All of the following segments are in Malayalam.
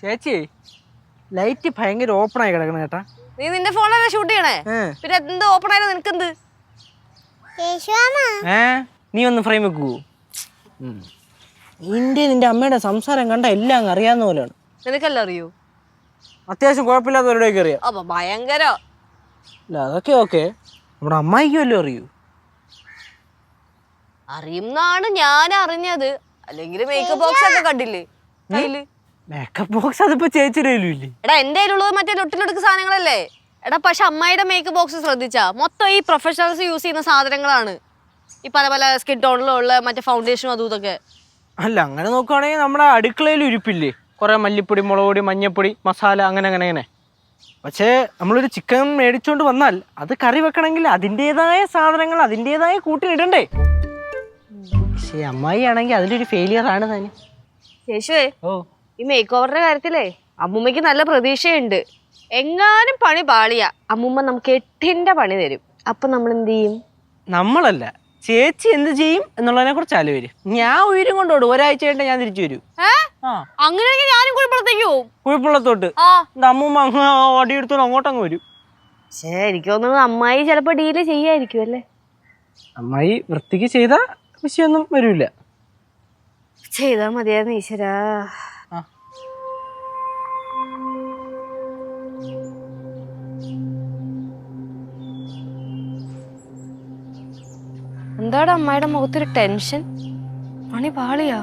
ചേച്ചി ലൈറ്റ് ഭയങ്കര ഓപ്പൺ ആയി കിടക്കണ കേട്ടാ നീ നിന്റെ ഫോണല്ലേ ഷൂട്ട് ചെയ്യണേ? പിന്നെ എന്ത് ഓപ്പൺ ആയാലും നിനക്കെന്ത്? ഏ നീ ഒന്ന് ഫ്രെയിം വെക്കൂ. നിന്റെ നിന്റെ അമ്മയുടെ സംസാരം കണ്ട എല്ലാം അങ്ങ് അറിയാവുന്ന പോലെയാണ്. നിനക്കല്ല അറിയൂ? അത്യാവശ്യം കുഴപ്പമില്ലാത്തവരുടെ അറിയാം. അപ്പൊ ഭയങ്കര. അല്ല അതൊക്കെ ഓക്കെ നമ്മുടെ അമ്മായിക്കും വല്ലതും അറിയൂ. അറിയുന്നാണ് ഞാൻ അറിഞ്ഞത് അല്ലെങ്കിൽ മേക്കപ്പ് ബോക്സ് ഒക്കെ കണ്ടില്ലേ? കയ്യിൽ? മേക്കപ്പ് ബോക്സ് അതിപ്പോ ചേച്ചിയുടെ ഇല്ലേ? എടാ എന്റെ കയ്യിലുള്ളത് മറ്റേ ലൊട്ടിലൊടുക്ക് സാധനങ്ങളല്ലേ? എടാ പക്ഷെ അമ്മായിയുടെ മേക്കപ്പ് ബോക്സ് ശ്രദ്ധിച്ചാ. മൊത്തം ഈ പ്രൊഫഷണൽസ് യൂസ് ചെയ്യുന്ന സാധനങ്ങളാണ്. ഈ പല പല സ്കിൻ ടോണിലുള്ള മറ്റേ ഫൗണ്ടേഷനും അതും ഇതൊക്കെ. അല്ല അങ്ങനെ നോക്കുവാണെങ്കിൽ നമ്മുടെ അടുക്കളയിൽ ഉരുപ്പില്ലേ? കുറേ മല്ലിപ്പൊടി മുളക് പൊടി മഞ്ഞപ്പൊടി മസാല അങ്ങനെ അങ്ങനെ അങ്ങനെ. പക്ഷേ നമ്മളൊരു ചിക്കൻ മേടിച്ചുകൊണ്ട് വന്നാൽ അത് കറി വെക്കണമെങ്കിൽ അതിന്റെതായ സാധനങ്ങൾ അതിന്റെതായ കൂട്ടിനിടണ്ടേ പക്ഷേ അമ്മായി ആണെങ്കിൽ അതിലൊരു ഫെയിലിയർ ആണ് തന്നെ ശേഷുവേ ഓ. ഈ മേക്ക് ഓവറിന്റെ കാര്യത്തിലേ അമ്മൂമ്മയ്ക്ക് നല്ല പ്രതീക്ഷയുണ്ട്. എങ്ങാനും പണി പാളിയ. അമ്മൂമ്മ നമുക്ക് എട്ടിന്റെ പണി തരും. അപ്പൊ നമ്മൾ എന്ത് ചെയ്യും? നമ്മളല്ല ചേച്ചി എന്ത് ചെയ്യും എന്നുള്ളതിനെ കുറിച്ച് ആലോചിക്കും. ഞാൻ ഉയരും കൊണ്ടോടും ഒരാഴ്ച കഴിഞ്ഞിട്ട് ഞാൻ തിരിച്ചു വരും. ഏ? ആ. അങ്ങനെയാണെങ്കിൽ ഞാനും കുഴപ്പത്തേക്ക് പോവും. കുഴപ്പമുള്ളത്തോട്ട് ആ. അമ്മൂമ്മ അങ്ങ് അടിയെടുത്തോ അങ്ങോട്ടങ്ങ് വരും. പക്ഷേ എനിക്ക് തോന്നുന്നു അമ്മായി ചിലപ്പോ ഡീൽ ചെയ്യായിരിക്കും അല്ലേ? അമ്മായി വൃത്തിക്ക് ചെയ്ത വിഷയമൊന്നും വരില്ല ചെയ്താ മതിയായിരുന്നു ഈശ്വരാ. എന്താടാ അമ്മായിടെ മുഖത്തൊരു ടെൻഷൻ? പണി പാളിയാ.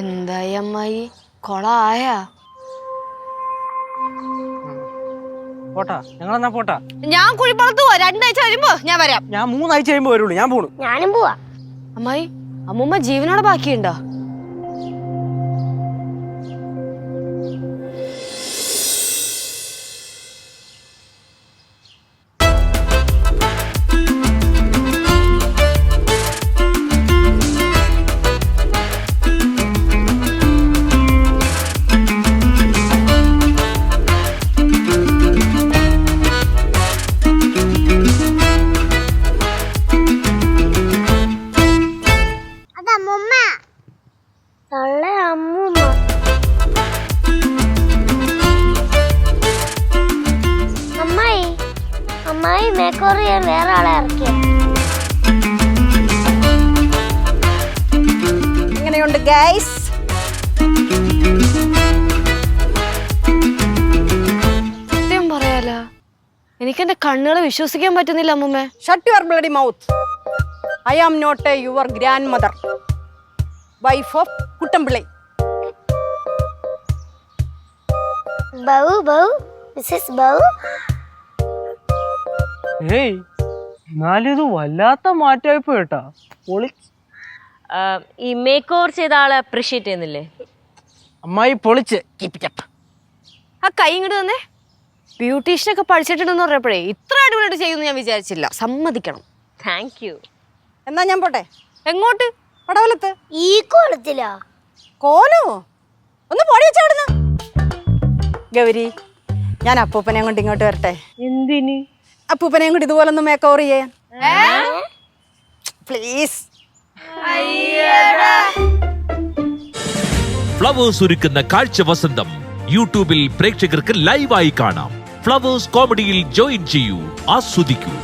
എന്തായി അമ്മായി? കൊള ആയാ പോട്ടാ ഞങ്ങളെന്നാ പോട്ടാ? ഞാൻ കുഴിപ്പുറത്ത് പോവാ. രണ്ടാഴ്ച വരുമ്പോ ഞാൻ വരാം. ഞാൻ മൂന്നാഴ്ച കഴിയുമ്പോ വരുള്ളൂ. ഞാൻ പോണു. ഞാനും പോവാ. അമ്മായി അമ്മൂമ്മ ജീവനോടെ ബാക്കിയുണ്ടോ? മേക്കോർ ചെയ്യാൻ വേറെ ആളെ ഇറക്കിയ. എങ്ങനെയുണ്ട് ഗൈസ് സത്യം പറയാലോ എനിക്ക് എന്റെ കണ്ണുകളെ വിശ്വസിക്കാൻ പറ്റുന്നില്ല അമ്മൂമ്മേ. Shut your bloody mouth I am not a your grandmother wife of Kuttampilly bow. Bow Mrs bow. ഏയ് എന്നാലും ഇത് വല്ലാത്ത മാറ്റമായി പോയിട്ടാ പൊളി ഈ മേക്ക് ഓവർ ചെയ്ത ആളെ അപ്രീഷിയേറ്റ് ചെയ്യുന്നില്ലേ? അമ്മായി പൊളിച്ച്. ആ കൈ ഇങ്ങോട്ട് തന്നെ. ബ്യൂട്ടീഷ്യനൊക്കെ പഠിച്ചിട്ടുണ്ടെന്ന് പറഞ്ഞപ്പോഴേ ഇത്ര അടിപൊളിയായിട്ട് ചെയ്യുമെന്ന് ഞാൻ വിചാരിച്ചില്ല. സമ്മതിക്കണം. താങ്ക് യു എന്നാ ഞാൻ പോട്ടെ. എങ്ങോട്ട്? പടവലത്ത്. ഈ കോലത്തിലാ? കോലോ? ഒന്ന് പൊടി വെച്ചവിടുന്ന്. ഗൗരി ഞാൻ അപ്പൂപ്പനെ കൊണ്ട് ഇങ്ങോട്ട് വരട്ടെ. എന്തിന്? അപ്പൂപ്പനെയും കൂടി ഇതുപോലെ ഒന്ന് മേക്ക് ഓവർ ചെയ്യാൻ പ്ലീസ് ഫ്ലവേഴ്സ് ഒരുക്കുന്ന കാഴ്ച വസന്തം യൂട്യൂബിൽ പ്രേക്ഷകർക്ക് ലൈവായി കാണാം. ഫ്ലവേഴ്സ് കോമഡിയിൽ ജോയിൻ ചെയ്യൂ ആസ്വദിക്കൂ.